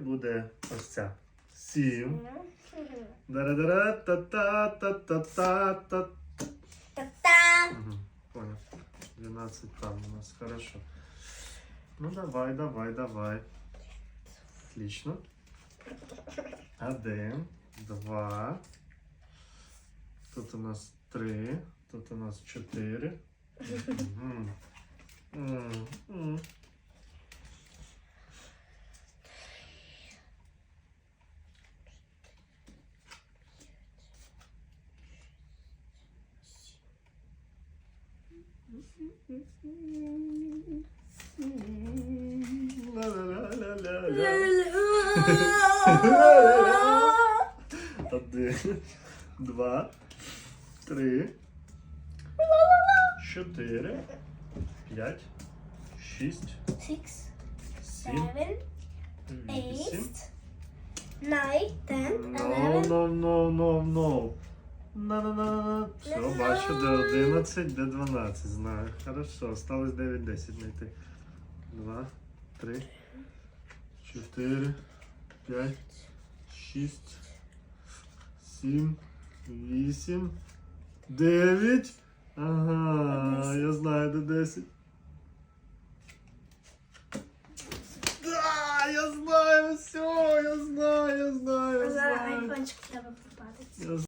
буде ось ця. Сім. Дара-дара, та-та-та-та-та-та. Та-та. Угу, понял. 12 там у нас, хорошо. Ну давай, давай, давай. Отлично. Один, два. Тут у нас три, тут у нас чотири. Один, два, три, чотири, п'ять, шість, Six, сім, seven, вісім. eight, nine, ten, No, eleven. no, no, no, no. На-на-на. Все, бачу, де 11, де 12, знаю. Хорошо, осталось 9, 10 знайти. 2, 3, 4, 5, 6, 7, 8, 9. Ага, я знаю, де 10. Да, я знаю, все, я знаю, я знаю, я Зараз знаю. айфончик треба попадеться. Я